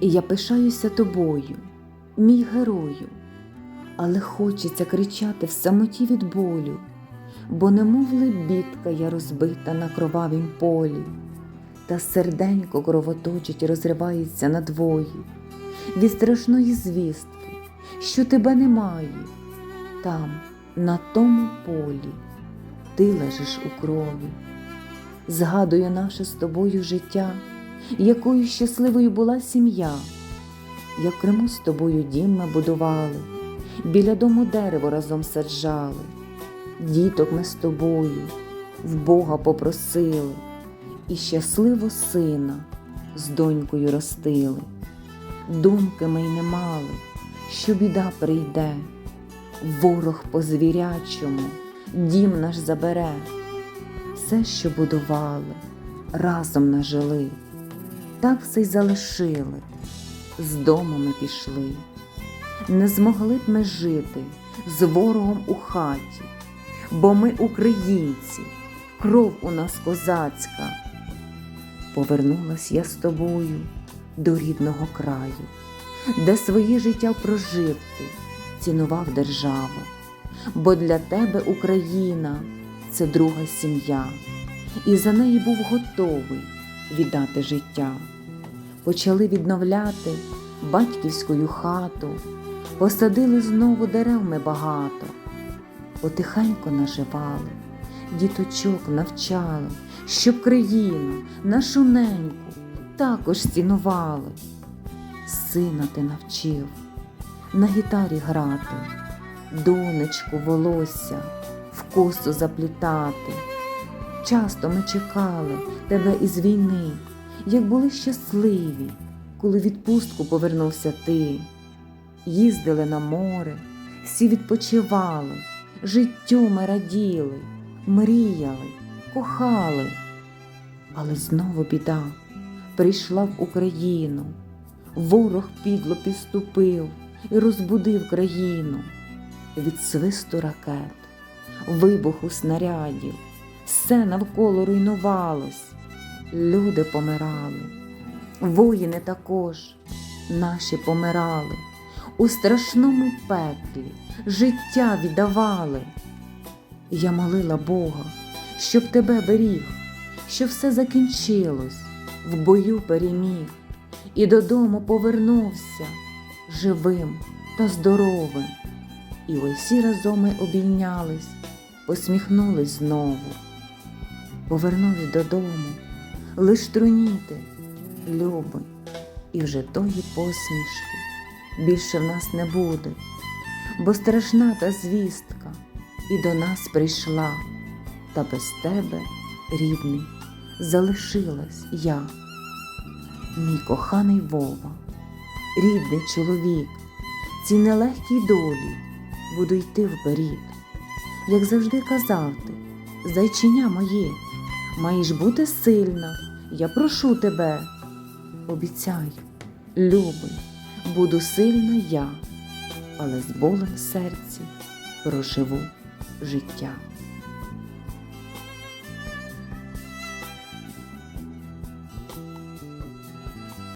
І я пишаюся тобою, мій герою, але хочеться кричати в самоті від болю, бо немов лебідка я розбита на кровавім полі, та серденько кровоточить, розривається надвої від страшної звістки, що тебе немає, там, на тому полі, ти лежиш у крові. Згадую наше з тобою життя, якою щасливою була сім'я, як в Криму з тобою дім ми будували, біля дому дерево разом саджали, діток ми з тобою в Бога попросили, і щасливо сина з донькою ростили. Думки ми й не мали, що біда прийде, ворог по звірячому дім наш забере все, що будували, разом нажили, так все й залишили, з дому ми пішли. Не змогли б ми жити з ворогом у хаті, бо ми українці, кров у нас козацька. Повернулась я з тобою до рідного краю, де своє життя прожив ти, цінував державу, бо для тебе Україна це друга сім'я, і за неї був готовий віддати життя. Почали відновляти батьківську хату, посадили знову дерев ми багато, потихенько наживали, діточок навчали, щоб країну, нашу неньку також цінували. Сина ти навчив на гітарі грати, донечку волосся в косу заплітати. Часто ми чекали тебе із війни, як були щасливі, коли відпустку повернувся ти. Їздили на море, всі відпочивали, життю ми раділи, мріяли, кохали. Але знову біда прийшла в Україну, ворог підло підступив і розбудив країну від свисту ракет вибуху снарядів, все навколо руйнувалось, люди помирали, воїни також наші помирали, у страшному пеклі життя віддавали. Я молила Бога, щоб тебе беріг, щоб все закінчилось, в бою переміг і додому повернувся живим та здоровим. І усі разом ми обійнялись, посміхнулись знову. Повернусь додому, лиш труніти, любий, і вже тої посмішки більше в нас не буде, бо страшна та звістка і до нас прийшла, та без тебе, рідний, залишилась я, мій коханий Вова, рідний чоловік, цій нелегкій долі буду йти вперед. Як завжди казав ти, зайчиня моє, маєш бути сильна, я прошу тебе. Обіцяю, любий, буду сильна я, але з болем серці проживу життя.